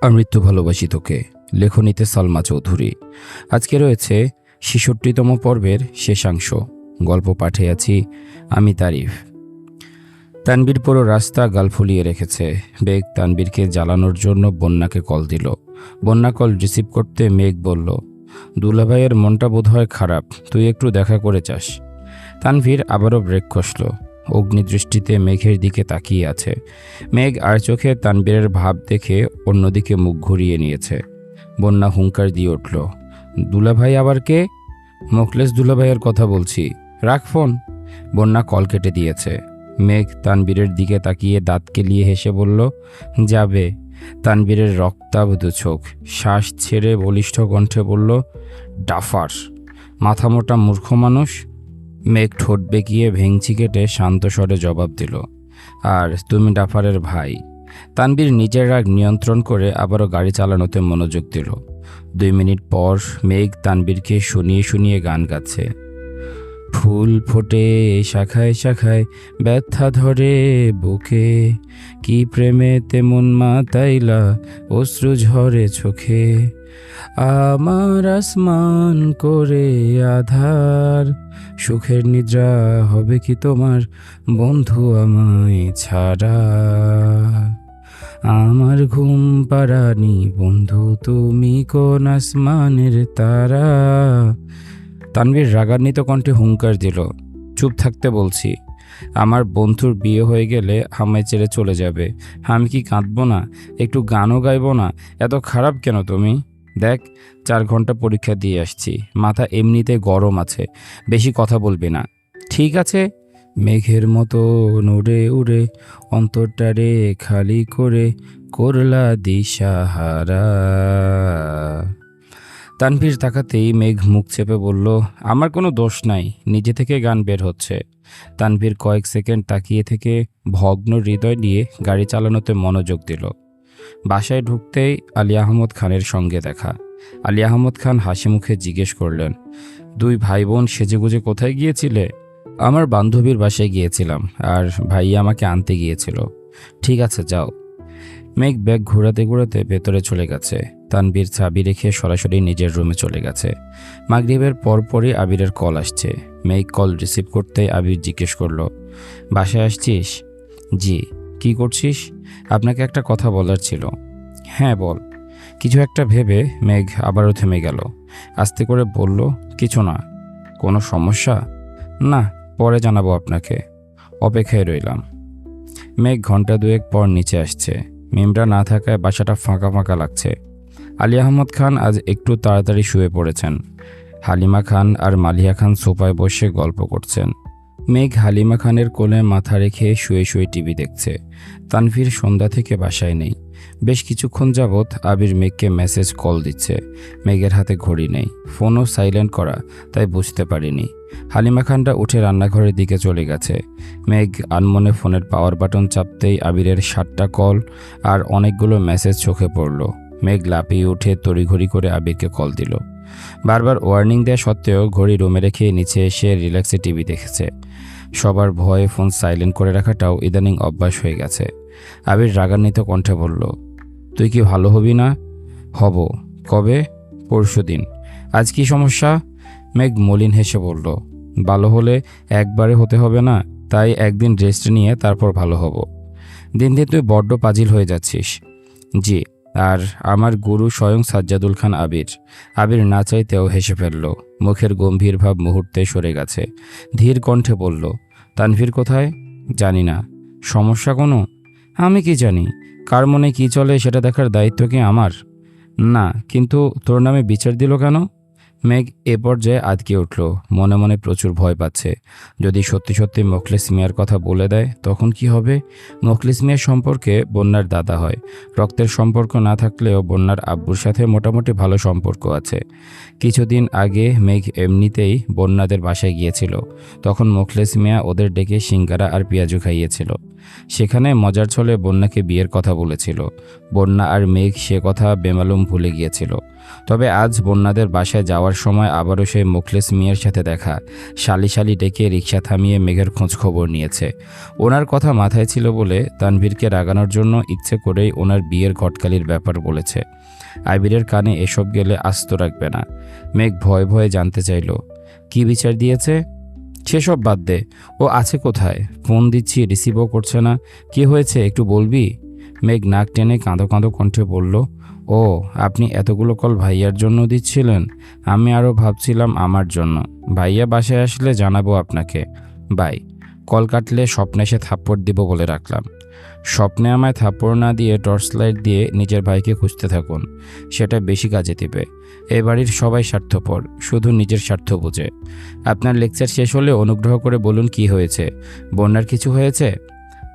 আমৃত্যু ভালোবাসি তোকে। লেখনীতে সালমা চৌধুরী। আজকে রয়েছে ছেষট্টিতম পর্বের শেষাংশ। গল্প পাঠে আছি আমি তারিফ। তানবীর পুরো রাস্তা গাল ফুলিয়ে রেখেছে। বেগ তানবীরকে জ্বালানোর জন্য বন্যাকে কল দিল। বন্যা কল রিসিভ করতে মেঘ বলল, দুলাভাইয়ের মনটা বোধহয় খারাপ, তুই একটু দেখা করে চাস তানভীর আবারও ব্রেক কষল অগ্নিদৃষ্টিতে মেঘের দিকে তাকিয়ে আছে। মেঘ আর চোখে তানবীরের ভাব দেখে অন্যদিকে মুখ ঘুরিয়ে নিয়েছে। বন্যা হুঙ্কার দিয়ে উঠল। দুলাভাই আবার কে? মোকলেস দুলাভাইয়ের কথা বলছি। রাখ ফোন। বন্যা কল কেটে দিয়েছে। মেঘ তানবীরের দিকে তাকিয়ে দাঁত কেলিয়ে হেসে বলল, যাবে। তানবীরের রক্তাবধ চোখ শ্বাস ছেড়ে বলিষ্ঠ কণ্ঠে বলল ডাফার মাথামোটা মূর্খ মানুষ। মেঘ ঠোঁট বেঁকিয়ে ভেংচি কেটে শান্ত স্বরে জবাব দিল, আর তুমি ডাফারের ভাই? তানবীর নিজের রাগ নিয়ন্ত্রণ করে আবারও গাড়ি চালানোতে মনোযোগ দিল। দুই মিনিট পর মেঘ তানবীরকে শুনিয়ে শুনিয়ে গান গাচ্ছে, ফুল ফোটে শাখায় শাখায়, ব্যথা ধরে বুকে, কি প্রেমে তেমন মাতাইলা, অশ্রু ঝরে চোখে। আমার আসমান করে আধার, সুখের নিদ্রা হবে কি তোমার বন্ধু আমায় ছাড়া? আমার ঘুম পাড়ানি বন্ধু, তুমি কোন আসমানের তারা? তানভীর রাগান্বিত কণ্ঠে হুঙ্কার দিল, চুপ থাকতে বলছি, আমার বন্ধুর বিয়ে হয়ে গেলে আমায় ছেড়ে চলে যাবে, আমি কি কাঁদবো না, একটু গানও গাইবো না, এত খারাপ কেন তুমি? দেখ, চার ঘণ্টা পরীক্ষা দিয়ে আসছি। মাথা এমনিতে গরম আছে, বেশি কথা বলবি না। ঠিক আছে? মেঘের মতো উড়ে উড়ে অন্তরটারে খালি করে করলা দিশাহারা। তানভীর তাকাতেই মেঘ মুখ চেপে বলল, আমার কোনো দোষ নাই, নিজে থেকে গান বের হচ্ছে। তানভীর কয়েক সেকেন্ড তাকিয়ে থেকে ভগ্ন হৃদয় নিয়ে গাড়ি চালানোতে মনোযোগ দিল। বাসায় ঢুকতেই আলী আহমদ খানের সঙ্গে দেখা। আলী আহমদ খান হাসি মুখে জিজ্ঞেস করলেন, দুই ভাই বোন সেজেগুজে কোথায় গিয়েছিলে? আমার বান্ধবীর বাসায় গিয়েছিলাম আর ভাইয়া আমাকে আনতে গিয়েছিল। ঠিক আছে, যাও। মেঘ ব্যাগ ঘোরাতে ঘোরাতে ভেতরে চলে গেছে। তানবীর চাবি রেখে সরাসরি নিজের রুমে চলে গেছে। মাগরিবের পরপরই আবিরের কল আসছে। মেঘ কল রিসিভ করতে আবির জিজ্ঞেস করল, বাসায় আসছিস? জি। কি করছিস? আপনাকে একটা কথা বলার ছিল। হ্যাঁ বল। কিছু একটা ভেবে মেঘ আবারও থেমে গেল। আস্তে করে বলল, কিছু না। কোনো সমস্যা? না, পরে জানাব আপনাকে। অপেক্ষায় রইলাম। মেঘ ঘণ্টা দুয়েক পর নিচে আসছে। মিমরা না থাকায় বাসাটা ফাঁকা ফাঁকা লাগছে। আলী আহমদ খান আজ একটু তাড়াতাড়ি শুয়ে পড়েছেন। হালিমা খান আর মালিয়া খান সোফায় বসে গল্প করছেন। মেঘ হালিমা খানের কোলে মাথা রেখে শুয়ে শুয়ে টিভি দেখছে। তানভীর সন্ধ্যা থেকে বাসায় নেই। বেশ কিছুক্ষণ যাবৎ আবির মেঘকে মেসেজ কল দিচ্ছে। মেঘের হাতে ঘড়ি নেই। ফোনও সাইলেন্ট করা, তাই বুঝতে পারিনি। হালিমা খানটা উঠে রান্নাঘরের দিকে চলে গেছে। মেঘ আনমনে ফোনের পাওয়ার বাটন চাপতেই আবিরের সাতটা কল আর অনেকগুলো মেসেজ চোখে পড়ল। মেঘ লাপিয়ে উঠে তড়িঘড়ি করে আবিরকে কল দিল। বারবার ওয়ার্নিং দেওয়া সত্ত্বেও ঘড়ি রুমে রেখে নিচে এসে রিল্যাক্সে টিভি দেখেছে। সবার ভয়ে ফোন সাইলেন্ট করে রাখাটাও ইদানিং অভ্যাস হয়ে গেছে। আবির রাগান্বিত কণ্ঠে বলল, তুই কি ভালো হবি না? হব। কবে? পরশু দিন। আজ কি সমস্যা? মেঘ মলিন হেসে বলল, ভালো হলে একবারে হতে হবে না, তাই একদিন রেস্ট নিয়ে তারপর ভালো হব। দিন দিন তুই বড্ড পাজিল হয়ে যাচ্ছিস। জি। আর আমার গুরু স্বয়ং সাজ্জাদুল খান আবির। আবির না চাইতেও হেসে ফেলল। মুখের গম্ভীর ভাব মুহূর্তে সরে গেছে। ধীর কণ্ঠে বলল, তানভীর কোথায়? জানি না। সমস্যা কোনো? আমি কি জানি? কার মনে কী চলে সেটা দেখার দায়িত্ব কি আমার? না, কিন্তু তোর নামে বিচার দিল কেন? মেঘ এ পর্যায়ে আটকে উঠল। মনে মনে প্রচুর ভয় পাচ্ছে। যদি সত্যি সত্যি মোখলেস মিয়ার কথা বলে দেয়, তখন কি হবে? মোখলেস মিয়ার সম্পর্কে বন্যার দাদা হয়। রক্তের সম্পর্ক না থাকলেও বন্যার আব্বুর সাথে মোটামুটি ভালো সম্পর্ক আছে। কিছুদিন আগে মেঘ এমনিতেই বন্যাদের বাসায় গিয়েছিল। তখন মোখলেস মিয়া ওদের ডেকে সিঙ্গারা আর পেঁয়াজু খাইয়েছিল। সেখানে মজার ছলে বন্যাকে বিয়ের কথা বলেছিল। বন্যা আর মেঘ সে কথা বেমালুম ভুলে গিয়েছিল। তবে আজ বন্যাদের বাসায় যাওয়ার সময় আবারও সেই মুখলেস মিয়ার সাথে দেখা। শালি শালি ডেকে রিক্সা থামিয়ে মেঘের খোঁজ খবর নিয়েছে। ওনার কথা মাথায় ছিল বলে তানভীরকে রাগানোর জন্য ইচ্ছে করেই ওনার বিয়ের ঘটকালির ব্যাপার বলেছে। আবিরের কানে এসব গেলে আস্ত রাখবে না। মেঘ ভয়ে ভয়ে জানতে চাইল, কি বিচার দিয়েছে? সেসব বাদ দে। ও আছে কোথায়? ফোন দিচ্ছি, রিসিভও করছে না। কি হয়েছে একটু বলবি? মেঘ নাক টেনে কাঁদো কাঁদো কণ্ঠে বলল ও, আপনি এতগুলো কল ভাইয়ার জন্য দিচ্ছিলেন। আমি আরও ভাবছিলাম আমার জন্য। ভাইয়া বাসায় আসলে জানাব আপনাকে। বাই। কল কাটলে স্বপ্নে এসে থাপ্পড় দিব বলে রাখলাম। স্বপ্নে আমায় থাপ্পড় না দিয়ে টর্চ লাইট দিয়ে নিজের ভাইকে খুঁজতে থাকুন। সেটা বেশি কাজে দিবে। এ বাড়ির সবাই স্বার্থপর, শুধু নিজের স্বার্থ বুঝে। আপনার লেকচার শেষ হলে অনুগ্রহ করে বলুন কি হয়েছে। বন্যার কিছু হয়েছে?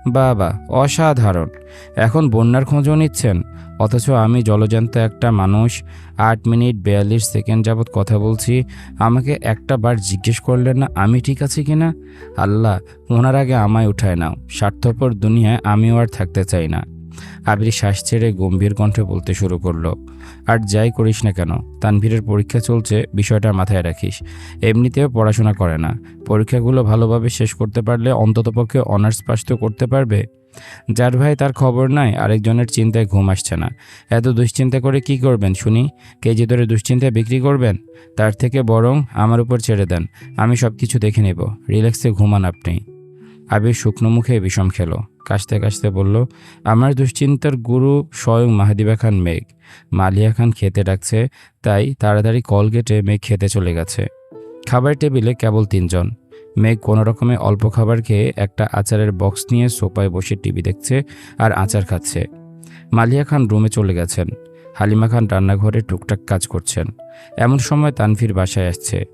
বাবা, অসাধারণ। এখন বন্যার খোঁজও নিচ্ছেন। অথচ আমি জলজান্ত একটা মানুষ, আট মিনিট বিয়াল্লিশ সেকেন্ড যাবৎ কথা বলছি, আমাকে একটা বার জিজ্ঞেস করলেন না আমি ঠিক আছি কি না? আল্লাহ, ওনার আগে আমায় উঠায় নাও। স্বার্থপর দুনিয়ায় আমিও আর থাকতে চাই না। আবির শ্বাস ছেড়ে গম্ভীর কণ্ঠে বলতে শুরু করল, আর যাই করিস না কেন, তানভীরের পরীক্ষা চলছে, বিষয়টা মাথায় রাখিস। এমনিতেও পড়াশোনা করে না। পরীক্ষাগুলো ভালোভাবে শেষ করতে পারলে অন্ততপক্ষে অনার্স পাস তো করতে পারবে? যার ভাই, তার খবর নাই, আরেকজনের চিন্তায় ঘুম আসছে না। এত দুশ্চিন্তা করে কি করবেন, শুনি? কেজি ধরে দুশ্চিন্তা বিক্রি করবেন? তার থেকে বরং আমার উপর ছেড়ে দেন। আমি সব কিছু দেখে নেব। রিল্যাক্সে ঘুমান আপনি। আবির শুকনো মুখে বিষম খেলো। কাশতে কাশতে বলল, আমার দুশ্চিন্তার গুরু স্বয়ং মাহাদিবা খান মেঘ। মালিয়া খান খেতে ডাকছে, তাই তাড়াতাড়ি কল কেটে মেঘ খেতে চলে গেছে। খাবার টেবিলে কেবল তিনজন। মেঘ কোনো রকমে অল্প খাবার খেয়ে একটা আচারের বক্স নিয়ে সোফায় বসে টিভি দেখছে আর আচার খাচ্ছে। মালিয়া খান রুমে চলে গেছেন। হালিমা খান রান্নাঘরে টুকটাক কাজ করছেন। এমন সময় তানভীর বাসায় আসছে।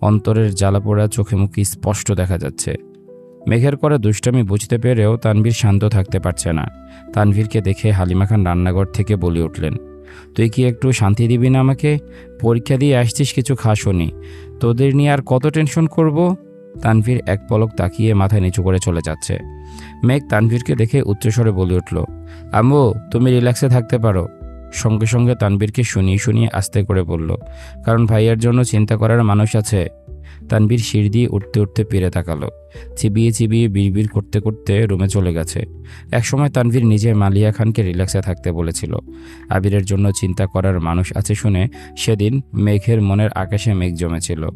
অন্তরের জ্বালাপোড়া চোখে মুখে স্পষ্ট দেখা যাচ্ছে। মেঘের করা দুষ্টামি বুঝতে পেরেও তানভীর শান্ত থাকতে পারছে না। তানভীরকে দেখে হালিমা খান রান্নাঘর থেকে বলে উঠলেন, তুই কি একটু শান্তি দিবি না আমাকে? পরীক্ষা দিয়ে আসছিস কিছু খাসনি তোদের নিয়ে আর কত টেনশন করব? তানভীর এক পলক তাকিয়ে মাথা নিচু করে চলে যাচ্ছে। মেঘ তানভীরকে দেখে উচ্চস্বরে বলে উঠল, আম্মু, তুমি রিল্যাক্সে থাকতে পারো। সঙ্গে সঙ্গে তানভীরকে শুনিয়ে শুনিয়ে আস্তে করে বলল, কারণ ভাইয়ার জন্য চিন্তা করার মানুষ আছে। তানভীর সিঁড়ি দিয়ে উঠতে উঠতে পেরে তাকালো। চিবিয়ে চিবিয়ে বিড়বিড় করতে করতে রুমে চলে গেছে। একসময় তানভীর নিজে মালিয়া খানকে রিল্যাক্সে থাকতে বলেছিল। আবিরের জন্য চিন্তা করার মানুষ আছে শুনে সেদিন মেঘের মনের আকাশে মেঘ জমেছিল।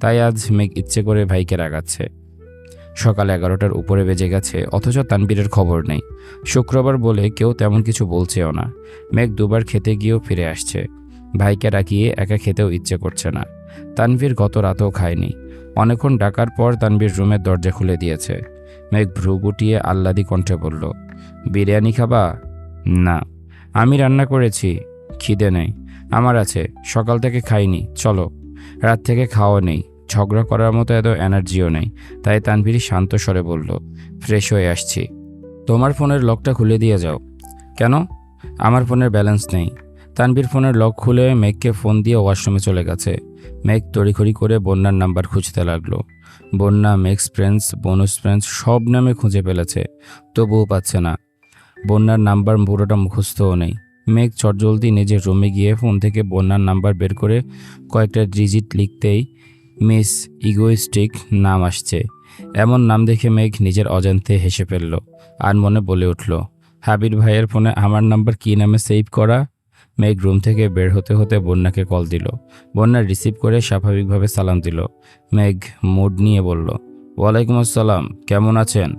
তাই আজ মেঘ ইচ্ছে করে ভাইকে রাগাচ্ছে। সকাল এগারোটার উপরে বেজে গেছে, অথচ তানবীরের খবর নেই। শুক্রবার বলে কেউ তেমন কিছু বলছেও না। মেঘ দুবার খেতে গিয়েও ফিরে আসছে। ভাইকে রাখিয়ে একা খেতেও ইচ্ছে করছে না। তানভীর গত রাতেও খায়নি। অনেকক্ষণ ডাকার পর তানভীর রুমের দরজা খুলে দিয়েছে। মেঘ ভ্রু গুটিয়ে আহ্লাদি কণ্ঠে বলল, বিরিয়ানি খাবা? না। আমি রান্না করেছি। খিদে নেই। আমার আছে। সকাল থেকে খাইনি। চলো। রাত থেকে খাওয়া নেই। ঝগড়া করার মতো এত এনার্জিও নেই। তাই তানভীর শান্ত স্বরে বলল, ফ্রেশ হয়ে আসছি। তোমার ফোনের লকটা খুলে দিয়ে যাও। কেন? আমার ফোনের ব্যালেন্স নেই। তানভীর ফোনের লক খুলে মেঘকে ফোন দিয়ে ওয়াশরুমে চলে গেছে। মেঘ তড়িঘড়ি করে বন্যার নাম্বার খুঁজতে লাগল। বন্যা মেক্স ফ্রেন্ডস বোনাস ফ্রেন্ডস সব নামে খুঁজে ফেলেছে, তবুও পাচ্ছে না। বন্যার নাম্বার পুরোটা মুখস্থও নেই। মেঘ চটজলদি নিজের রুমে গিয়ে ফোন থেকে বন্যার নাম্বার বের করে কয়েকটা ডিজিট লিখতেই মিস ইগোইস্টিক নাম আসছে। এমন নাম দেখে মেঘ নিজের অজান্তে হেসে ফেলল আর মনে বলে উঠল হাবির ভাইয়ের ফোনে আমার নাম্বার কী নামে সেভ করা? মেঘ রুম থেকে বের হতে হতে বন্যাকে কল দিল। বন্যা রিসিভ করে স্বাভাবিকভাবে সালাম দিল। মেঘ মুড নিয়ে বলল, ওয়ালাইকুম আসসালাম, কেমন আছেন?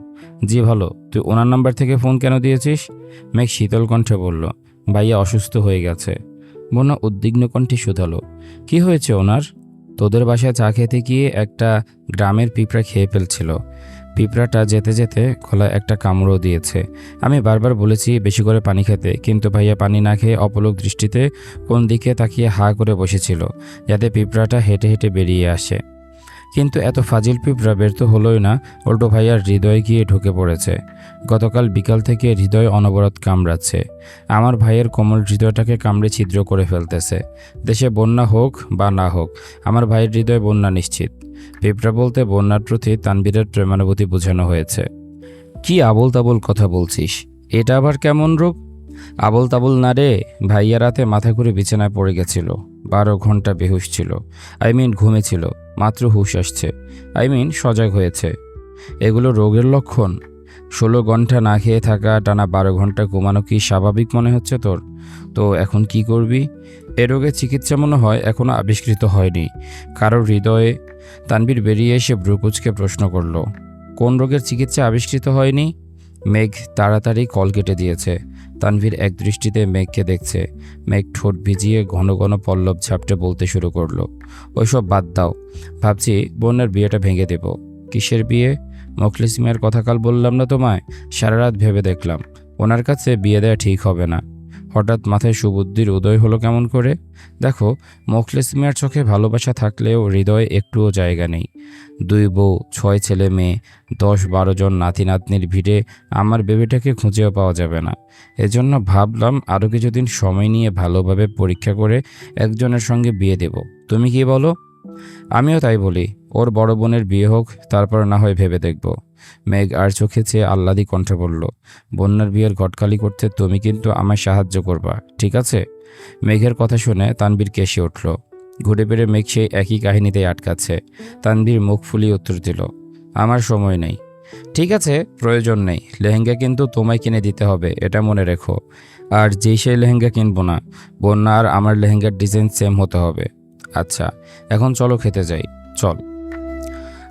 জি, ভালো। তুই ওনার নাম্বার থেকে ফোন কেন দিয়েছিস? মেঘ শীতল কণ্ঠে বলল, ভাইয়া অসুস্থ হয়ে গেছে। বন্যা উদ্বিগ্ন কণ্ঠে শুধালো, কি হয়েছে ওনার? তোদের বাসায় চা খেতে গিয়ে একটা গ্রামের পিঁপড়া খেয়ে ফেলছিল। পিঁপড়াটা যেতে যেতে খোলায় একটা কামড়ও দিয়েছে। আমি বারবার বলেছি, বেশি করে পানি খেতে। কিন্তু ভাইয়া পানি না খেয়ে অপলক দৃষ্টিতে কোন দিকে তাকিয়ে হা করে বসেছিল, যাতে পিঁপড়াটা হেঁটে হেঁটে বেরিয়ে আসে। কিন্তু এত ফাজিল পিঁপড়া বের তো হলোই না, উল্টো ভাইয়ার হৃদয়ে গিয়ে ঢুকে পড়েছে। গতকাল বিকাল থেকে হৃদয় অনবরত কামড়াচ্ছে। আমার ভাইয়ের কোমল হৃদয়টাকে কামড়ে ছিদ্র করে ফেলতেছে। দেশে বন্যা হোক বা না হোক, আমার ভাইয়ের হৃদয় বন্যা নিশ্চিত। পিঁপড়া বলতে বন্যার প্রতি তানবীরের প্রেমানুভূতি বোঝানো হয়েছে। কি আবল তাবল কথা বলছিস? এটা আবার কেমন রূপ? আবল তাবল না রে, ভাইয়া রাতে মাথা ঘুরে বিছানায় পড়ে গেছিল। বারো ঘণ্টা বেহুশ ছিল। আই মিন ঘুমেছিল। মাত্র হুশ আসছে। আই মিন সজাগ হয়েছে। এগুলো রোগের লক্ষণ। ষোলো ঘণ্টা না খেয়ে থাকা টানা বারো ঘণ্টা ঘুমানো কি স্বাভাবিক মনে হচ্ছে তোর? তো এখন কি করবি? এ রোগের চিকিৎসা মনে হয় এখনও আবিষ্কৃত হয়নি। কারোর হৃদয়ে তানবীর বেরিয়ে এসে ব্রুকুচকে প্রশ্ন করল, কোন রোগের চিকিৎসা আবিষ্কৃত হয়নি? মেঘ তাড়াতাড়ি কল কেটে দিয়েছে। তানভীর এক দৃষ্টিতে মেঘকে দেখছে। মেঘ ঠোঁট ভিজিয়ে ঘন ঘন পল্লব ঝাপটে বলতে শুরু করল, ওইসব বাদ দাও। ভাবছি বোনের বিয়েটা ভেঙে দেব। কিসের বিয়ে? মখলিস মিয়ার কথা কাল বললাম না তোমায়? সারা রাত ভেবে দেখলাম। ওনার কাছে বিয়ে দেওয়া ঠিক হবে না। হঠাৎ মাথায় সুবুদ্ধির উদয় হলো কেমন করে? দেখো, মোখলেস মিয়ার চোখে ভালোবাসা থাকলেও হৃদয়ে একটুও জায়গা নেই। দুই বউ, ছয় ছেলে মেয়ে, দশ বারো জন নাতি নাতনির ভিড়ে আমার বেবিটাকে খুঁজেও পাওয়া যাবে না। এজন্য ভাবলাম আরও কিছুদিন সময় নিয়ে ভালোভাবে পরীক্ষা করে একজনের সঙ্গে বিয়ে দেব। তুমি কি বলো? আমিও তাই বলি, ওর বড় বোনের বিয়ে হোক, তারপর না হয় ভেবে দেখব। মেঘ আর চোখে চেয়ে আহ্লাদি কণ্ঠে বলল, বন্যার বিয়ের ঘটকালি করতে তুমি কিন্তু আমায় সাহায্য করবা, ঠিক আছে? মেঘের কথা শুনে তানবীর কেসে উঠল। ঘুরে ফিরে মেঘ সেই একই কাহিনীতেই আটকাচ্ছে। তানবীর মুখ ফুলিয়ে উত্তর দিল, আমার সময় নেই। ঠিক আছে, প্রয়োজন নেই, লেহেঙ্গা কিন্তু তোমায় কিনে দিতে হবে, এটা মনে রেখো। আর যেই সেই লেহেঙ্গা কিনবো না, বন্যা আর আমার লেহেঙ্গার ডিজাইন সেম হতে হবে। আচ্ছা এখন চলো খেতে যাই। চল।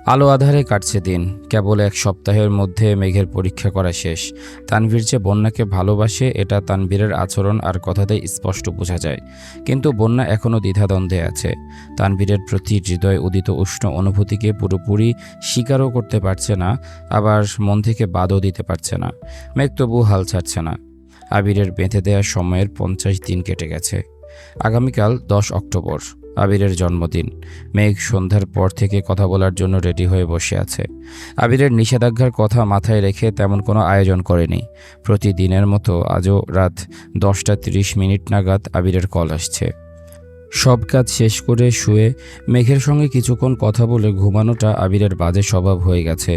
আলো আধারে কাটছে দিন। কেবল এক সপ্তাহের মধ্যে মেঘের পরীক্ষা করা শেষ। তানভীর যে বন্যাকে ভালোবাসে, এটা তানভীরের আচরণ আর কথাতে স্পষ্ট বোঝা যায়। কিন্তু বন্যা এখনও দ্বিধাদ্বন্দ্বে আছে। তানভীরের প্রতি হৃদয় উদিত উষ্ণ অনুভূতিকে পুরোপুরি স্বীকারও করতে পারছে না, আবার মন থেকে বাদও দিতে পারছে না। মেঘ তবু হাল ছাড়ছে না। আবিরের বেঁধে দেওয়া সময়ের পঞ্চাশ দিন কেটে গেছে। আগামীকাল দশ অক্টোবর। আবিরের জন্মদিন। মেঘ সন্ধ্যার পর থেকে কথা বলার জন্য রেডি হয়ে বসে আছে। আবিরের নিষেধাজ্ঞার কথা মাথায় রেখে তেমন কোনো আয়োজন করেনি। প্রতিদিনের মতো আজও রাত দশটা তিরিশ মিনিট নাগাদ আবিরের কল আসছে। সব কাজ শেষ করে শুয়ে মেঘের সঙ্গে কিছুক্ষণ কথা বলে ঘুমানোটা আবিরের বাজে স্বভাব হয়ে গেছে।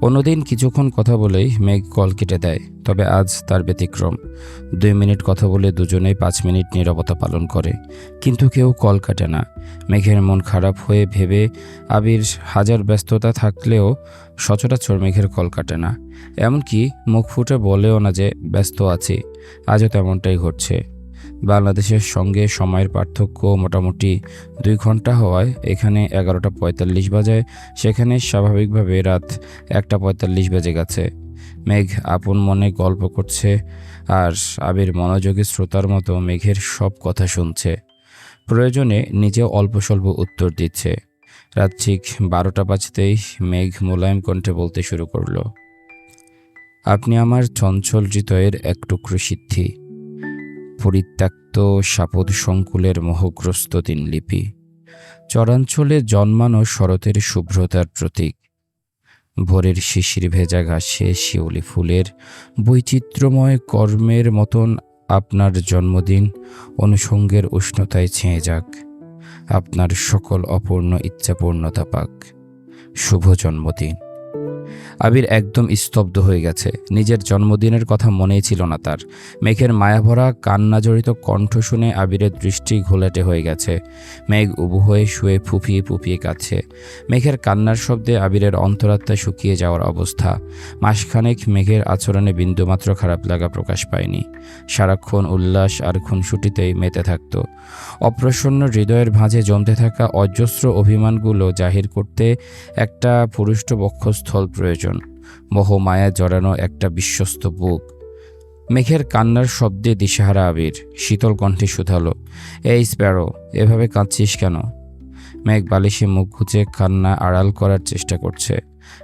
অন্যদিন কিছুক্ষণ কথা বলেই মেঘ কল কেটে দেয়, তবে আজ তার ব্যতিক্রম। দুই মিনিট কথা বলে দুজনেই পাঁচ মিনিট নীরবতা পালন করে, কিন্তু কেউ কল কাটে না। মেঘের মন খারাপ হয়ে ভেবে আবির হাজার ব্যস্ততা থাকলেও সচরাচর মেঘের কল কাটে না। এমনকি মুখ ফুটে বলেও না যে ব্যস্ত আছি, আজও তেমনটাই ঘটছে। বাংলাদেশের সঙ্গে সময়ের পার্থক্য মোটামুটি দুই ঘণ্টা হওয়ায় এখানে এগারোটা পঁয়তাল্লিশ বাজায় সেখানে স্বাভাবিকভাবে রাত একটা পঁয়তাল্লিশ বেজে গেছে। মেঘ আপন মনে গল্প করছে আর আবির মনোযোগী শ্রোতার মতো মেঘের সব কথা শুনছে। প্রয়োজনে নিজে অল্প স্বল্প উত্তর দিচ্ছে। রাত ঠিক বারোটা বাজতেই মেঘ মোলায়েম কণ্ঠে বলতে শুরু করল, আপনি আমার চঞ্চল হৃদয়ের এক টুকরো সিদ্ধি। পরিত্যক্ত সাপদ সংকুলের মোহগ্রস্ত দিনলিপি চরাঞ্চলে জন্মানো শরতের শুভ্রতার প্রতীক। ভোরের শিশির ভেজা ঘাসে শিউলি ফুলের বৈচিত্র্যময় কর্মের মতন আপনার জন্মদিন অনুষঙ্গের উষ্ণতায় ছেয়ে যাক। আপনার সকল অপূর্ণ ইচ্ছাপূর্ণতা পাক। শুভ জন্মদিন। আবির একদম স্তব্ধ হয়ে গেছে। নিজের জন্মদিনের কথা মনেই ছিল না তার। মেঘের মায়াভরা কান্নাজড়িত কণ্ঠ শুনে আবিরের দৃষ্টি ঘোলাটে হয়ে গেছে। মেঘ উবু হয়ে শুয়ে ফুপিয়ে ফুপিয়ে কাছে মেঘের কান্নার শব্দে আবিরের অন্তরাত্মা শুকিয়ে যাওয়ার অবস্থা। মাসখানেক মেঘের আচরণে বিন্দুমাত্র খারাপ লাগা প্রকাশ পায়নি। সারাক্ষণ উল্লাস আর খুনসুটিতেই মেতে থাকত। অপ্রসন্ন হৃদয়ের ভাঁজে জমতে থাকা অজস্র অভিমানগুলো জাহির করতে একটা পুরুষ্ট বক্ষস্থল প্রয়োজন। মোহমায়া জড়ানো একটা বিশ্বস্ত বুক। মেঘের কান্নার শব্দে দিশাহারা আবির, শীতল কণ্ঠে শুধালো, এই স্প্যারো, এভাবে কাঁদছিস কেন? মেঘ বালিশে মুখ গুজে কান্না আড়াল করার চেষ্টা করছে।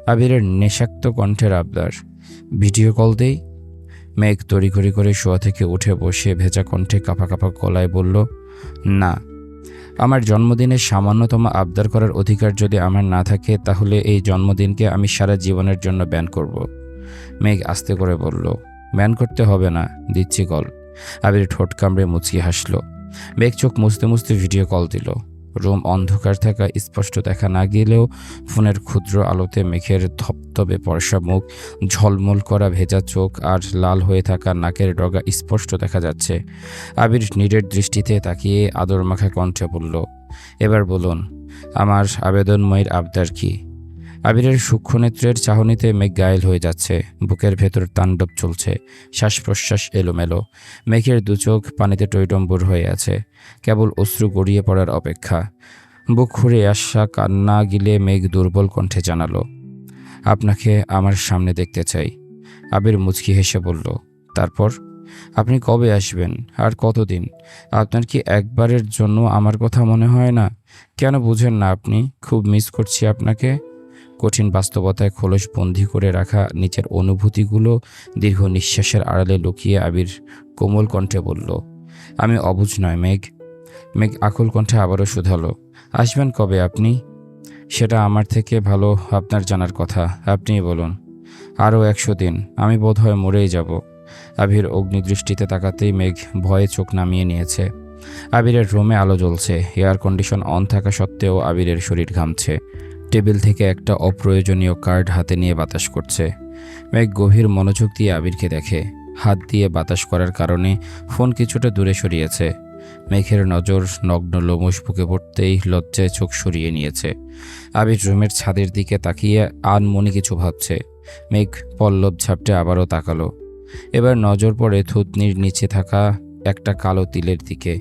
আবিরের নেশাক্ত কণ্ঠের আবদার, ভিডিও কল দেই? মেঘ তড়িঘড়ি করে শোয়া থেকে উঠে বসে ভেজা কণ্ঠে কাঁপা কাঁপা গলায় বলল, না। আমার জন্মদিনের সামান্যতম আবদার করার অধিকার যদি আমার না থাকে, তাহলে এই জন্মদিনকে আমি সারা জীবনের জন্য ব্যান করব। মেঘ আস্তে করে বলল, ব্যান করতে হবে না, দিচ্ছি কল। আবির ঠোঁট কামড়ে মুচকি হাসলো। মেঘ চোখ মুছতে মুছতে ভিডিও কল দিল। রুম অন্ধকার থাকা স্পষ্ট দেখা না গেলেও ফোনের ক্ষুদ্র আলোতে মেঘের ধপধপে পরশা মুখ, ঝলমল করা ভেজা চোখ আর লাল হয়ে থাকা নাকের ডগা স্পষ্ট দেখা যাচ্ছে। আবির নীরের দৃষ্টিতে তাকিয়ে আদর মাখা কণ্ঠে বলল, এবার বলুন, আমার আবেদনময়ের আবদার কি? আবিরের সূক্ষ্ম নেত্রের চাহনিতে মেঘ গায়েল হয়ে যাচ্ছে। বুকের ভেতর তাণ্ডব চলছে। শ্বাস প্রশ্বাস এলোমেলো। মেঘের দুচোখ পানিতে টৈটম্বুর হয়ে আছে। কেবল অশ্রু গড়িয়ে পড়ার অপেক্ষা। বুক খুঁড়ে আসা কান্না গিলে মেঘ দুর্বল কণ্ঠে জানালো, আপনাকে আমার সামনে দেখতে চাই। আবির মুচকি হেসে বলল, তারপর? আপনি কবে আসবেন? আর কতদিন? আপনার কি একবারের জন্য আমার কথা মনে হয় না? কেন বুঝেন না আপনি? খুব মিস করছি আপনাকে। কঠিন বাস্তবতায় খোলস বন্দি করে রাখা নিচের অনুভূতিগুলো দীর্ঘ নিঃশ্বাসের আড়ালে লুকিয়ে আবির কোমল কণ্ঠে বলল, আমি অবুঝ নয়, মেঘ। মেঘ আকুল কণ্ঠে আবারও শুধালো, আসবেন কবে আপনি? সেটা আমার থেকে ভালো আপনার জানার কথা, আপনিই বলুন। আরও একশো দিন, আমি বোধহয় মরেই যাব। আবির অগ্নিদৃষ্টিতে তাকাতেই মেঘ ভয়ে চোখ নামিয়ে নিয়েছে। আবিরের রুমে আলো জ্বলছে, এয়ার কন্ডিশন অন থাকা সত্ত্বেও আবিরের শরীর ঘামছে। টেবিল থেকে একটা অপ্রয়োজনীয় কার্ড হাতে নিয়ে বাতাস করছে। মেঘ গভীর মনোযোগ দিয়ে আবিরকে দেখে। হাত দিয়ে বাতাস করার কারণে ফোন কিছুটা দূরে সরিয়েছে। মেঘের নজর নগ্ন লোমশ বুকে পড়তেই লজ্জায় চোখ সরিয়ে নিয়েছে। আবির রুমের ছাদের দিকে তাকিয়ে আনমনি কিছু ভাবছে। মেঘ পল্লব ঝাপটে আবারও তাকালো। এবার নজর পড়ে থুতনির নিচে থাকা একটা কালো তিলের দিকে।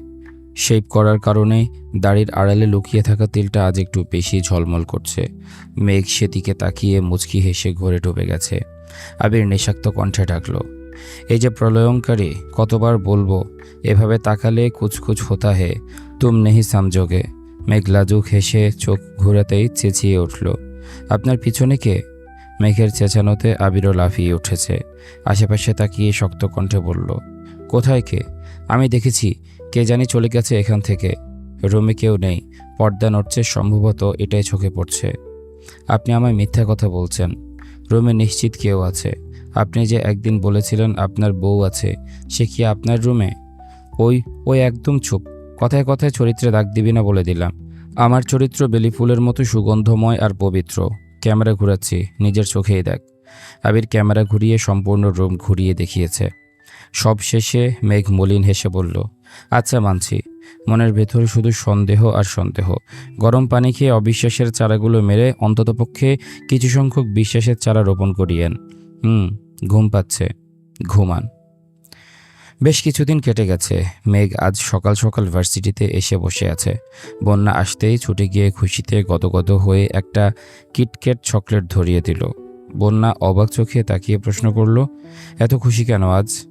শেপ করার কারণে দাড়ির আড়ালে লুকিয়ে থাকা তেলটা আজ একটু বেশি ঝলমল করছে। মেঘ সেদিকে তাকিয়ে মুচকি হেসে ঘরে ডুবে গেছে। আবির নেশাক্ত কণ্ঠে ডাকলো, এই যে প্রলয়ঙ্কারী কতবার বলব, এভাবে তাকালে কুচকুচ হতা হে, তুম নেহি সামযোগে মেঘ লাজুক হেসে চোখ ঘুরাতেই চেঁচিয়ে উঠল, আপনার পিছনে কে? মেঘের চেঁচানোতে আবিরও লাফিয়ে উঠেছে। আশেপাশে তাকিয়ে শক্ত কণ্ঠে বলল, কোথায় কে? আমি দেখেছি কে জানি চলে গেছে এখান থেকে। রুমে কেউ নেই। পর্দা নড়ছে, সম্ভবত এটাই চোখে পড়ছে। আপনি আমায় মিথ্যা কথা বলছেন। রুমে নিশ্চিত কেউ আছে। আপনি যে একদিন বলেছিলেন আপনার বউ আছে, সে কি আপনার রুমে? ওই ওই একদম চুপ। কথায় কথায় চরিত্রে দাগ দিবি না বলে দিলাম। আমার চরিত্র বেলি ফুলের মতো সুগন্ধময় আর পবিত্র। ক্যামেরা ঘুরাচ্ছি, নিজের চোখেই দেখ। আবির ক্যামেরা ঘুরিয়ে সম্পূর্ণ রুম ঘুরিয়ে দেখিয়েছে। সব শেষে মেঘ মলিন হেসে বলল আচ্ছা মানছি। মনের ভেতর শুধু সন্দেহ আর সন্দেহ। গরম পানি খেয়ে অবিশ্বাসের চারাগুলো মেরে অন্ততপক্ষে কিছু সংখ্যক বিশ্বাসের চারা রোপণ করিয়েন। হুম, ঘুম পাচ্ছে। ঘুমান। বেশ কিছুদিন কেটে গেছে। মেঘ আজ সকাল সকাল ভার্সিটিতে এসে বসে আছে। বন্যা আসতেই ছুটে গিয়ে খুশিতে গদগদ হয়ে একটা কিটকেট চকলেট ধরিয়ে দিল। বন্যা অবাক চোখে তাকিয়ে প্রশ্ন করল, এত খুশি কেন আজ?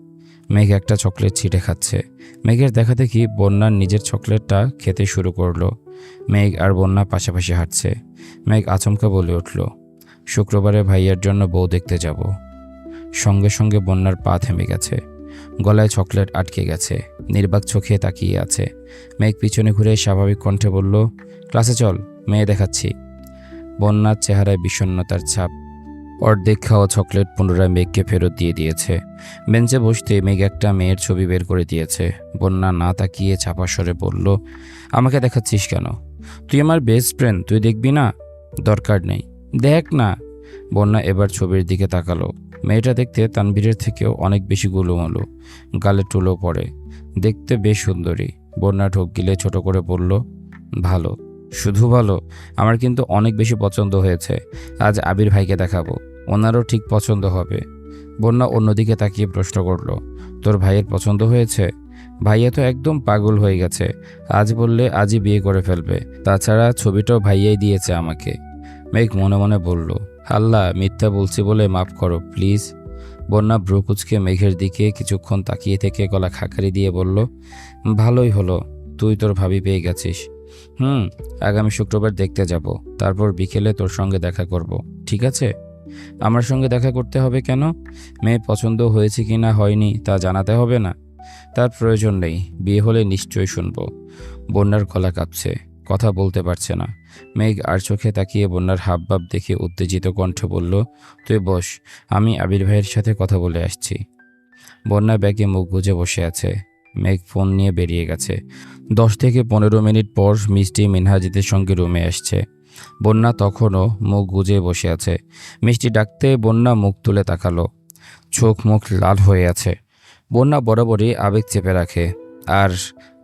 মেঘ একটা চকলেট ছিটে খাচ্ছে। মেঘের দেখা দেখি বন্যার নিজের চকলেটটা খেতে শুরু করল। মেঘ আর বন্যা পাশাপাশি হাঁটছে। মেঘ আচমকা বলে উঠল, শুক্রবারে ভাইয়ার জন্য বউ দেখতে যাব। সঙ্গে সঙ্গে বন্যার পা থেমে গেছে। গলায় চকলেট আটকে গেছে, নির্বাক চোখে তাকিয়ে আছে। মেঘ পিছনে ঘুরে স্বাভাবিক কণ্ঠে বলল, ক্লাসে চল, মেয়ে দেখাচ্ছি। বন্যার চেহারায় বিষণ্ণতার ছাপ অর্ধেক খাওয়া চকলেট পুনরায় মেঘকে ফেরত দিয়ে দিয়েছে। বেঞ্চে বসতে মেঘ একটা মেয়ের ছবি বের করে দিয়েছে। বন্যা না তাকিয়ে চাপা স্বরে বলল, আমাকে দেখাচ্ছিস কেন? তুই আমার বেস্ট ফ্রেন্ড তুই দেখবি না? দরকার নেই। দেখ না। বন্যা এবার ছবির দিকে তাকালো। মেয়েটা দেখতে তানবীরের থেকেও অনেক বেশি গুলোমালো। গালে টুলো পড়ে। দেখতে বেশ সুন্দরী। বন্যা ঢোক গিলে ছোট করে বলল, ভালো। শুধু ভালো আমার কিন্তু অনেক বেশি পছন্দ হয়েছে। আজ আবির ভাইকে দেখাবো। ওনারও ঠিক পছন্দ হবে। বন্যা অন্যদিকে তাকিয়ে প্রশ্ন করল, তোর ভাইয়ের পছন্দ হয়েছে? ভাইয়া তো একদম পাগল হয়ে গেছে। আজ বললে আজই বিয়ে করে ফেলবে। তাছাড়া ছবিটাও ভাইয়াই দিয়েছে আমাকে। মেঘ মনে মনে বলল, আল্লাহ, মিথ্যা বলছি বলে মাফ করো, প্লিজ। বন্যা ব্রুকুচকে মেঘের দিকে কিছুক্ষণ তাকিয়ে থেকে গলা খাকারি দিয়ে বলল, ভালোই হলো। তুই তোর ভাবি পেয়ে গেছিস। হুম। আগামী শুক্রবার দেখতে যাব। তারপর বিকেলে তোর সঙ্গে দেখা করব। ঠিক আছে? আমার সঙ্গে দেখা করতে হবে কেন? মেয়ে পছন্দ হয়েছে কি না হয়নি তা জানাতে হবে না। তার প্রয়োজন নেই। বিয়ে হলে নিশ্চয়ই শুনব। বন্যার গলা কাঁপছে। কথা বলতে পারছে না। মেঘ আর চোখে তাকিয়ে বন্যার হাবভাব দেখে উত্তেজিত কণ্ঠে বলল, তুই বস, আমি আবির ভাইয়ের সাথে কথা বলে আসছি। বন্যা ব্যাগে মুখ গুজে বসে আছে। মেঘ ফোন নিয়ে বেরিয়ে গেছে। দশ থেকে পনেরো মিনিট পর মিষ্টি মিনহাজিতের সঙ্গে রুমে আসছে। বন্যা তখনও মুখ গুজে বসে আছে। মিষ্টি ডাকতে বন্যা মুখ তুলে তাকালো। চোখ মুখ লাল হয়ে আছে। বন্যা বরাবরই আবেগ চেপে রাখে। আর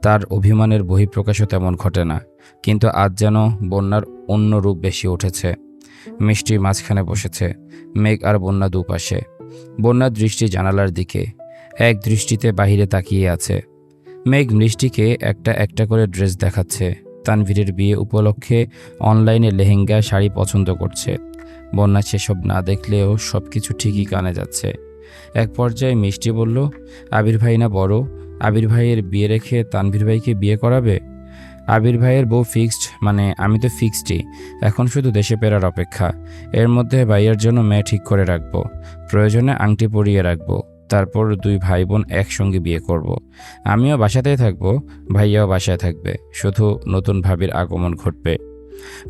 তার অভিমানের বহিঃপ্রকাশও তেমন ঘটে না। কিন্তু আজ যেন বন্যার অন্য রূপ বেশি উঠেছে। মিষ্টি মাঝখানে বসেছে। মেঘ আর বন্যা দুপাশে। বন্যার দৃষ্টি জানালার দিকে। এক দৃষ্টিতে বাহিরে তাকিয়ে আছে। মেঘ মিষ্টিকে একটা একটা করে ড্রেস দেখাচ্ছে। তানভীরের বিয়ে উপলক্ষে অনলাইনে লেহেঙ্গা, শাড়ি পছন্দ করছে। বন্যা সেসব না দেখলেও সব কিছু ঠিকই কানে যাচ্ছে। এক পর্যায়ে মিষ্টি বলল, আবির ভাই না বড়? আবির ভাইয়ের বিয়ে রেখে তানভীর ভাইকে বিয়ে করাবে? আবির ভাইয়ের বউ ফিক্সড মানে আমি তো ফিক্সডই। এখন শুধু দেশে ফেরার অপেক্ষা। এর মধ্যে ভাইয়ের জন্য মেয়ে ঠিক করে রাখব। প্রয়োজনে আংটি পরিয়ে রাখব। তারপর দুই ভাই বোন একসঙ্গে বিয়ে করব। আমিও বাসাতেই থাকব, ভাইয়াও বাসায় থাকবে, শুধু নতুন ভাবির আগমন ঘটবে।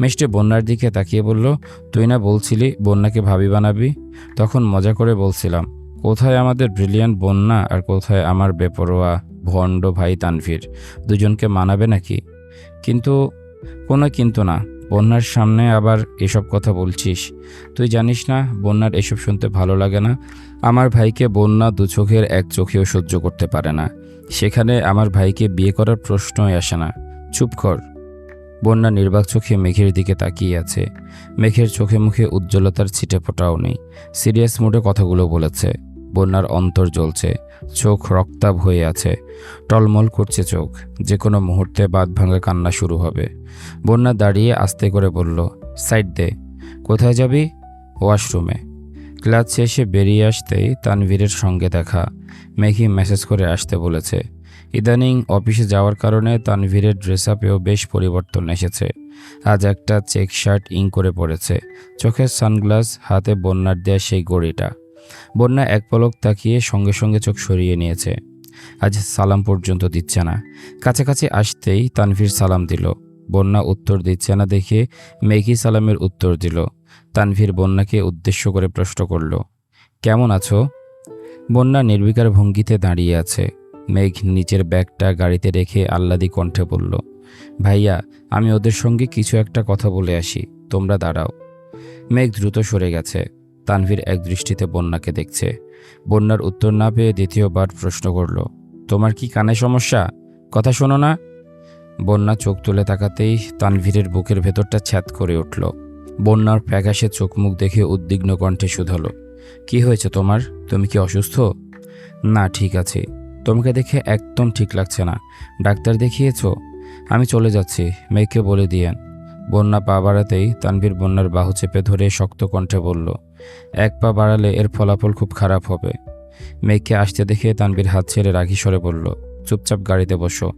মিষ্টি বন্যার দিকে তাকিয়ে বলল, তুই না বলছিলি বন্যাকে ভাবি বানাবি? তখন মজা করে বলছিলাম, কোথায় আমাদের ব্রিলিয়ান্ট বন্যা আর কোথায় আমার বেপরোয়া ভণ্ড ভাই তানভীর? দুজনকে মানাবে নাকি? কিন্তু, কোনো কিন্তু না। বন্যার সামনে আবার এসব কথা বলছিস। তুই জানিস না, বন্যার এসব শুনতে ভালো লাগে না। আমার ভাইকে বন্যা দু চোখের এক চোখেও সহ্য করতে পারে না। সেখানে আমার ভাইকে বিয়ে করার প্রশ্নই আসে না। চুপ কর। বন্যা নির্বাক চোখে মেঘের দিকে তাকিয়ে আছে। মেঘের চোখে মুখে উজ্জ্বলতার ছিটে ফোটাও নেই। সিরিয়াস মুডে কথাগুলো বলেছে। বন্যার অন্তর জ্বলছে। চোখ রক্তাভ হয়ে আছে। টলমল করছে চোখ। যে কোনো মুহূর্তে বাদ ভাঙা কান্না শুরু হবে। বন্যা দাঁড়িয়ে আস্তে করে বলল, সাইড দে। কোথায় যাবি? ওয়াশরুমে। ক্লাস শেষে বেরিয়ে আসতেই তানভীরের সঙ্গে দেখা। মেঘি মেসেজ করে আসতে বলেছে। ইদানিং অফিসে যাওয়ার কারণে তানভীরের ড্রেস আপেও বেশ পরিবর্তন এসেছে। আজ একটা চেক শার্ট ইং করে পড়েছে। চোখের সানগ্লাস, হাতে বন্যার দেয়া সেই গড়িটা। বন্যা এক পলক তাকিয়ে সঙ্গে সঙ্গে চোখ সরিয়ে নিয়েছে। আজ সালাম পর্যন্ত দিচ্ছে না। কাছাকাছি আসতেই তানভীর সালাম দিল। বন্যা উত্তর দিচ্ছে না দেখে মেঘি সালামের উত্তর দিল। তানভীর বন্যাকে উদ্দেশ্য করে প্রশ্ন করল, কেমন আছো? বন্যা নির্বিকার ভঙ্গিতে দাঁড়িয়ে আছে। মেঘ নিচের ব্যাগটা গাড়িতে রেখে আল্লাদি কণ্ঠে বলল, ভাইয়া, আমি ওদের সঙ্গে কিছু একটা কথা বলে আসি, তোমরা দাঁড়াও। মেঘ দ্রুত সরে গেছে। তানভীর এক দৃষ্টিতে বন্যাকে দেখছে। বন্যার উত্তর না পেয়ে দ্বিতীয়বার প্রশ্ন করল, তোমার কি কানে সমস্যা? কথা শোনো না। বন্যা চোখ তুলে তাকাতেই তানভীরের বুকের ভেতরটা ছ্যাদ করে উঠল। বন্যার প্যাগাসে চোখ মুখ দেখে উদ্বিগ্ন কণ্ঠে শুধালো, কি হয়েছে তোমার? তুমি কি অসুস্থ? না, ঠিক আছে। তোমাকে দেখে একদম ঠিক লাগছে না। ডাক্তার দেখিয়েছ? আমি চলে যাচ্ছি। মেয়েকে বলে দিয়েন। বন্যা পা বাড়াতেই তানভীর বন্যার বাহু চেপে ধরে শক্ত কণ্ঠে বলল, এক পা বাড়ালে এর ফলাফল খুব খারাপ হবে। মেয়েকে আসতে দেখে তানভীর হাত ছেড়ে রাগি স্বরে বলল, চুপচাপ গাড়িতে বসো।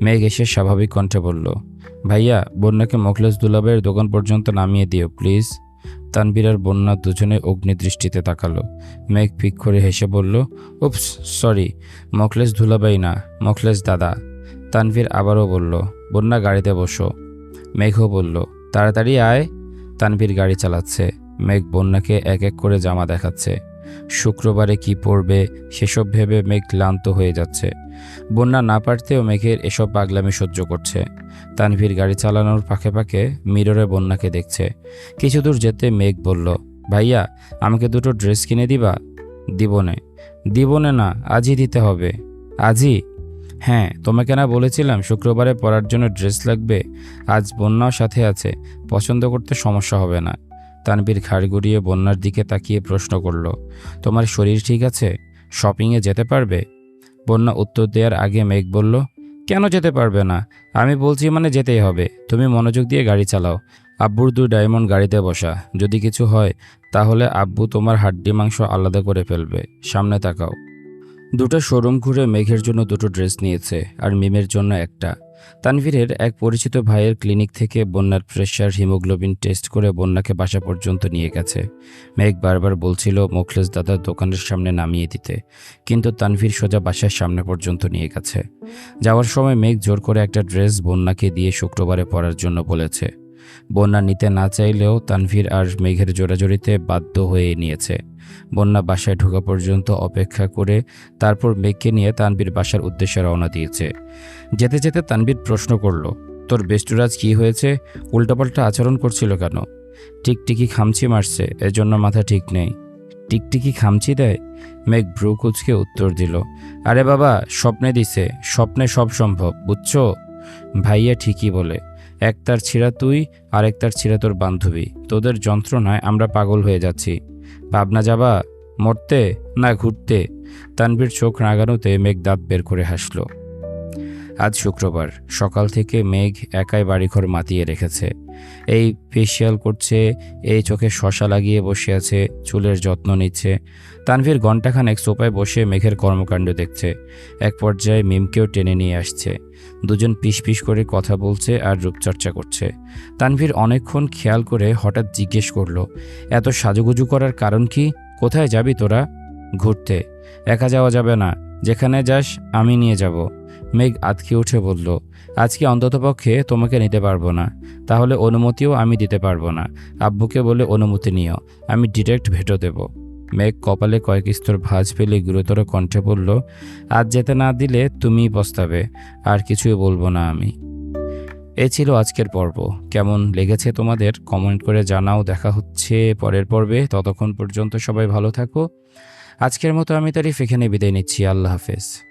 মেঘ এসে স্বাভাবিক কণ্ঠে বলল, ভাইয়া, বন্যাকে মখলেস দুলাবের দোকান পর্যন্ত নামিয়ে দিও, প্লিজ। তানভীর আর বন্যা দুজনে অগ্নিদৃষ্টিতে তাকালো। মেঘ পিক করে হেসে বলল উপস সরি, মখলেস ধুলাবাই না, মখলেস দাদা। তানভীর আবারও বলল, বন্যা গাড়িতে বসো। মেঘও বলল, তাড়াতাড়ি আয়। তানভীর গাড়ি চালাচ্ছে। মেঘ বন্যাকে এক এক করে জামা দেখাচ্ছে। শুক্রবারে কি পড়বে সেসব ভেবে মেঘ ক্লান্ত হয়ে যাচ্ছে। বন্যা না পারতেও মেঘের এসব পাগলামি সহ্য করছে। তানভীর গাড়ি চালানোর পাখে পাখে মিররে বন্যাকে দেখছে। কিছু দূর যেতে মেঘ বলল, ভাইয়া, আমাকে দুটো ড্রেস কিনে দিবা? দিবনে। দিবনে না, আজই দিতে হবে। আজই? হ্যাঁ তোমাকে না বলেছিলাম শুক্রবারে পরার জন্য ড্রেস লাগবে। আজ বন্যাও সাথে আছে, পছন্দ করতে সমস্যা হবে না। তানবীর ঘাড় গড়িয়ে বন্যার দিকে তাকিয়ে প্রশ্ন করল, তোমার শরীর ঠিক আছে? শপিংয়ে যেতে পারবে? বন্যা উত্তর দেওয়ার আগে মেঘ বলল, কেন যেতে পারবে না? আমি বলছি মানে যেতেই হবে। তুমি মনোযোগ দিয়ে গাড়ি চালাও। আব্বুর দুই ডায়মন্ড গাড়িতে বসা। যদি কিছু হয়, তাহলে আব্বু তোমার হাড্ডি মাংস আলাদা করে ফেলবে। সামনে তাকাও। দুটো শোরুম ঘুরে মেঘের জন্য দুটো ড্রেস নিয়েছে, আর মিমের জন্য একটা। তানভীরের এক পরিচিত ভাইয়ের ক্লিনিক থেকে বন্যার প্রেশার হিমোগ্লোবিন টেস্ট করে বন্যাকে বাসা পর্যন্ত নিয়ে গেছে। মেঘ বারবার বলছিল, মোখলেস দাদার দোকানের সামনে নামিয়ে দিতে। কিন্তু তানভীর সোজা বাসার সামনে পর্যন্ত নিয়ে গেছে। যাওয়ার সময় মেঘ জোর করে একটা ড্রেস বন্যাকে দিয়ে শুক্রবারে পরার জন্য বলেছে। বন্যা নিতে না চাইলেও তানভীর আর মেঘের জোড়াজড়িতে বাধ্য হয়ে নিয়েছে। বন্যা বাসায় ঢোকা পর্যন্ত অপেক্ষা করে তারপর মেঘকে নিয়ে তানভীর বাসার উদ্দেশ্যে রওনা দিয়েছে। যেতে যেতে তানভীর প্রশ্ন করল, তোর বেষ্টুরাজ কি হয়েছে? উল্টাপাল্টা আচরণ করছিল কেন? টিকটিকি খামচি মারছে, এজন্য মাথা ঠিক নেই। টিকটিকি খামচি দেয়? মেঘ ভ্রু কুচকে উত্তর দিল, আরে বাবা, স্বপ্নে দিছে, স্বপ্নে সব সম্ভব, বুঝছ? ভাইয়া ঠিকই বলে একতার ছিঁড়া তুই আর এক তার ছিঁড়া তোর বান্ধবী। তোদের যন্ত্রণায় আমরা পাগল হয়ে যাচ্ছি। পাবনা যাবা, মরতে না ঘুরতে? তানবীর চোখ রাগানোতে মেঘ দাঁত বের করে হাসলো। আজ শুক্রবার। সকাল থেকে মেঘ একাই বাড়িঘর মাতিয়ে রেখেছে। এই ফেসিয়াল করছে, এই চোখে শশা লাগিয়ে বসে আছে, চুলের যত্ন নিচ্ছে। তানভীর ঘণ্টাখানেক সোপায় বসে মেঘের কর্মকাণ্ড দেখছে। এক পর্যায়ে মিমকেও টেনে নিয়ে আসছে। দুজন পিস করে কথা বলছে আর রূপচর্চা করছে। তানভীর অনেকক্ষণ খেয়াল করে হঠাৎ জিজ্ঞেস করল, এত সাজুগুজু করার কারণ কি? কোথায় যাবি তোরা? ঘুরতে। একা যাওয়া যাবে না। যেখানে যাস, আমি নিয়ে যাব। মেঘ আতকে উঠে বলল, আজকে অন্ততপক্ষে তোমাকে নিতে পারব না। তাহলে অনুমতিও আমি দিতে পারব না। আব্বুকে বলে অনুমতি নিও, আমি ডিরেক্ট ভেটো দেব। মেঘ কপালে কয়েক স্তর ভাঁজ ফেলে গুরুতর কণ্ঠে বলল, আজ যেতে না দিলে তুমিই পস্তাবে, আর কিছুই বলব না আমি। এ ছিল আজকের পর্ব। কেমন লেগেছে তোমাদের কমেন্ট করে জানাও। দেখা হচ্ছে পরের পর্বে। ততক্ষণ পর্যন্ত সবাই ভালো থাকো। আজকের মতো আমি তারিফ এখানে বিদায় নিচ্ছি। আল্লাহ হাফেজ।